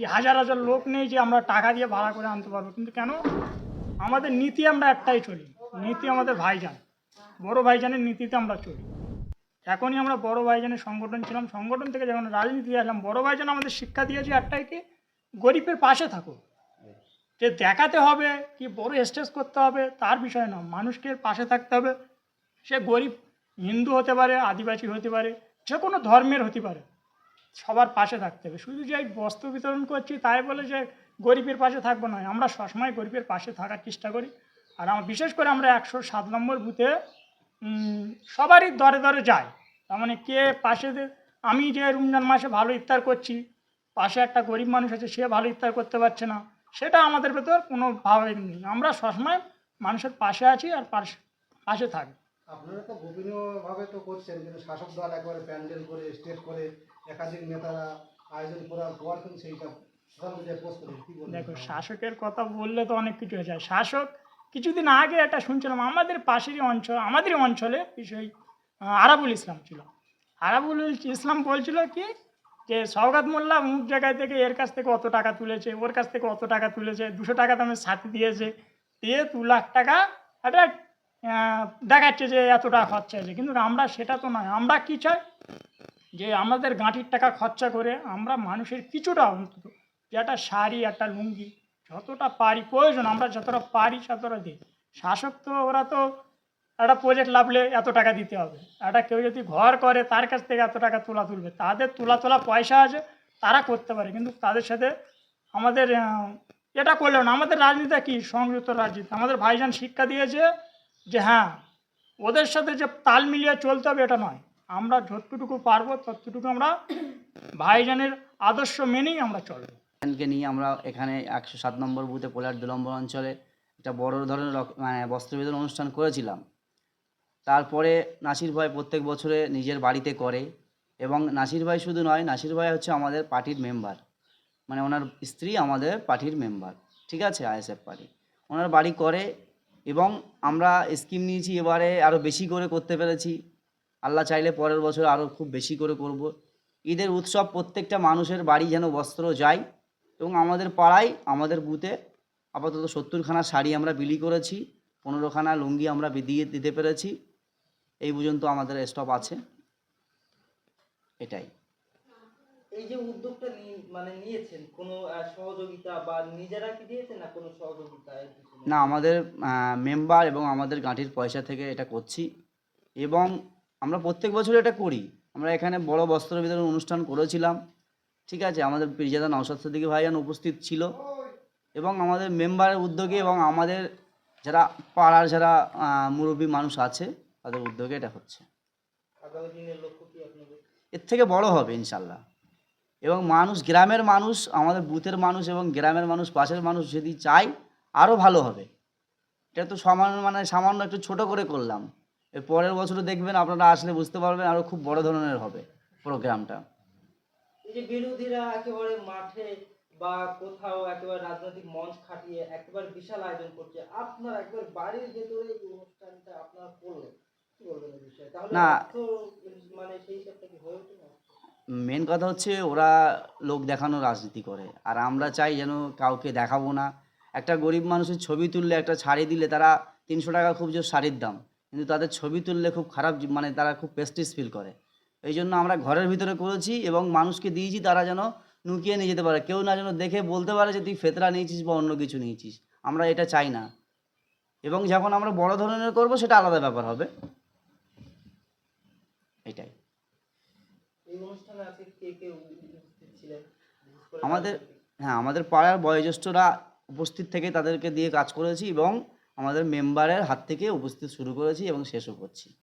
কি হাজার হাজার লোক নেই যে আমরা টাকা দিয়ে ভাড়া করে আনতে পারব। কিন্তু কেন? আমাদের নীতি আমরা একটাই চলি। নীতি আমাদের ভাইজান। বড় ভাইজানের নীতিতে আমরা চলি। এখনই আমরা বড় ভাইজানের সংগঠন ছিলাম। সংগঠন থেকে যখন রাজনীতি আসলাম, বড় ভাইজান আমাদের শিক্ষা দিয়েছে একটাই কি? গরিবের পাশে থাকো। যে দেখাতে হবে কি বড় স্টেজ করতে হবে, তার বিষয় না মানুষকে পাশে থাকতে হবে। সে গরিব, হিন্দু হতে পারে, আদিবাসী হতে পারে, যে কোনো ধর্মের হতে পারে। সবার পাশে থাকতে হবে। শুধু যে বস্ত্র বিতরণ করছি তাই বলে যে গরিবের পাশে থাকব না আমরা সবসময় গরিবের পাশে থাকার চেষ্টা করি। আর আমার বিশেষ করে আমরা একশো সাত নম্বর বুথে সবারই দরে দরে যাই। তার মানে কে পাশে আমি যে রমজান মাসে ভালো ইফতার করছি, পাশে একটা গরিব মানুষ আছে, সে ভালো ইফতার করতে পারছে না, সেটা আমাদের ভেতর কোনো ভাবে নেই। আমরা সবসময় মানুষের পাশে আছি আর পাশে পাশে থাকি। আপনারা তো বিভিন্নভাবে তো করছেন, কিন্তু শাসক দল একবারে প্যান্ডেল করে স্টেজ করে একাধিক নেতারা আয়োজন করার পর কিন্তু সেইটা দেখো, শাসকের কথা বললে তো অনেক কিছু হয়ে যায়। শাসক, কিছুদিন আগে একটা শুনছিলাম, আমাদের পাশেরই অঞ্চল, আমাদেরই অঞ্চলে বিষয় আরাবুল ইসলাম ছিল। আরাবুল ইসলাম বলছিল কি, যে সৌগাত মোল্লা অমুক জায়গায় থেকে এর কাছ থেকে অত টাকা তুলেছে, ওর কাছ থেকে অত টাকা তুলেছে, দুশো টাকা দামের সাথে দিয়েছে, দিয়ে দু লাখ টাকা একটা দেখাচ্ছে যে এত টাকা খরচা হয়েছে। কিন্তু আমরা সেটা তো নয়। আমরা কি চাই? যে আমাদের গাঁটির টাকা খরচা করে আমরা মানুষের কিছুটা অন্তত, যে একটা শাড়ি, একটা লুঙ্গি, যতটা পারি প্রয়োজন, আমরা যতটা পারি ততটা দিই। শাসক তো, ওরা তো একটা প্রজেক্ট লাভলে এত টাকা দিতে হবে। একটা কেউ যদি ঘর করে, তার কাছ থেকে এত টাকা তোলা তুলবে। তাদের তোলা তোলা পয়সা আছে, তারা করতে পারে। কিন্তু তাদের সাথে আমাদের এটা করলেও না। আমাদের রাজনীতি কি? সংযুক্ত রাজনীতি। আমাদের ভাইজান শিক্ষা দিয়েছে যে হ্যাঁ ওদের সাথে যে তাল মিলিয়ে চলতে হবে, এটা নয়। আমরা যতটুকু পারব, ততটুকু আমরা ভাইজানের আদর্শ মেনেই আমরা চলবো। কে নিয়ে আমরা এখানে একশো সাত নম্বর বুথে পোলার দু নম্বর অঞ্চলে একটা বড় ধরনের মানে বস্ত্র বিতরণ অনুষ্ঠান করেছিলাম। তারপরে নাসির ভাই প্রত্যেক বছরে নিজের বাড়িতে করে এবং নাসির ভাই শুধু নয়, নাসির ভাই হচ্ছে আমাদের পার্টির মেম্বার। মানে ওনার স্ত্রী আমাদের পার্টির মেম্বার। ঠিক আছে, আইএসএফ পার্টি। ওনার বাড়ি করে এবং আমরা স্কিম নিয়েছি, এবারে আরও বেশি করে করতে পেরেছি। আল্লাহ চাইলে পরের বছর আরও খুব বেশি করে করব। ঈদের উৎসব প্রত্যেকটা মানুষের বাড়ি যেন বস্ত্র যায় এবং আমাদের পাড়ায় আমাদের বুথে আপাতত সত্তরখানা শাড়ি আমরা বিলি করেছি পনেরোখানা লুঙ্গি আমরা দিয়ে দিতে পেরেছি। এই পর্যন্ত আমাদের স্টপ আছে। এটাই। এই যে উদ্যোগটা মানে নিয়েছেন কোনো সহযোগিতা বা নিজেরা কি দিয়েছেন না কোনো সহযোগিতা না আমাদের মেম্বার এবং আমাদের গাঁটির পয়সা থেকে এটা করছি। এবং আমরা প্রত্যেক বছর এটা করি। আমরা এখানে বড় বস্ত্র বিতরণ অনুষ্ঠান করেছিলাম। ঠিক আছে? আমাদের পিরজাদা নওশাদ সিদ্দিকী ভাইজান উপস্থিত ছিল। এবং আমাদের মেম্বারের উদ্যোগে এবং আমাদের যারা পাড়ার যারা মুরব্বী মানুষ আছে তাদের উদ্যোগে এটা হচ্ছে। এর থেকে বড় হবে ইনশাল্লাহ এবং মানুষ গ্রামের মানুষ আমাদের বুথের মানুষ এবং গ্রামের মানুষ পাশের মানুষ যদি চায় আরও ভালো হবে। এটা তো সামান্য মানে সামান্য একটু ছোট করে করলাম। এর পরের বছরও দেখবেন আপনারা আসলে বুঝতে পারবেন আরও খুব বড় ধরনের হবে প্রোগ্রামটা। এই যে বিরোধীরা একেবারে মাঠে বা কোথাও একেবারে রাজনৈতিক মঞ্চ খাটিয়ে একেবারে বিশাল আয়োজন করছে আপনার একবার বাড়ির ভেতরে এই অনুষ্ঠানটা আপনারা করলেন? কি বলবেন এই বিষয়ে? তাহলে না। মানে সেই হিসাবটা কি হয়ে ওঠে না? মেন কথা হচ্ছে ওরা লোক দেখানো রাজনীতি করে আর আমরা চাই যেন কাউকে দেখাবো না। একটা গরিব মানুষের ছবি তুললে একটা শাড়ি দিলে তারা তিনশো টাকা খুব জোর শাড়ির দাম। কিন্তু তাদের ছবি তুললে খুব খারাপ মানে তারা খুব প্রেস্টিজ ফিল করে। এই জন্য আমরা ঘরের ভিতরে করেছি এবং মানুষকে দিয়েছি তারা যেন লুকিয়ে নিয়ে যেতে পারে। কেউ না যেন দেখে বলতে পারে যে তুই ফেতরা নিয়েছিস বা অন্য কিছু নিয়েছিস। আমরা এটা চাই না। এবং যখন আমরা বড় ধরনের করব সেটা আলাদা ব্যাপার হবে। এটাই। আমাদের হ্যাঁ আমাদের পাড়ার বয়োজ্যেষ্ঠরা উপস্থিত থেকে তাদেরকে দিয়ে কাজ করেছি এবং আমাদের মেম্বারের হাত থেকে উপস্থিত শুরু করেছি এবং শেষও করছি।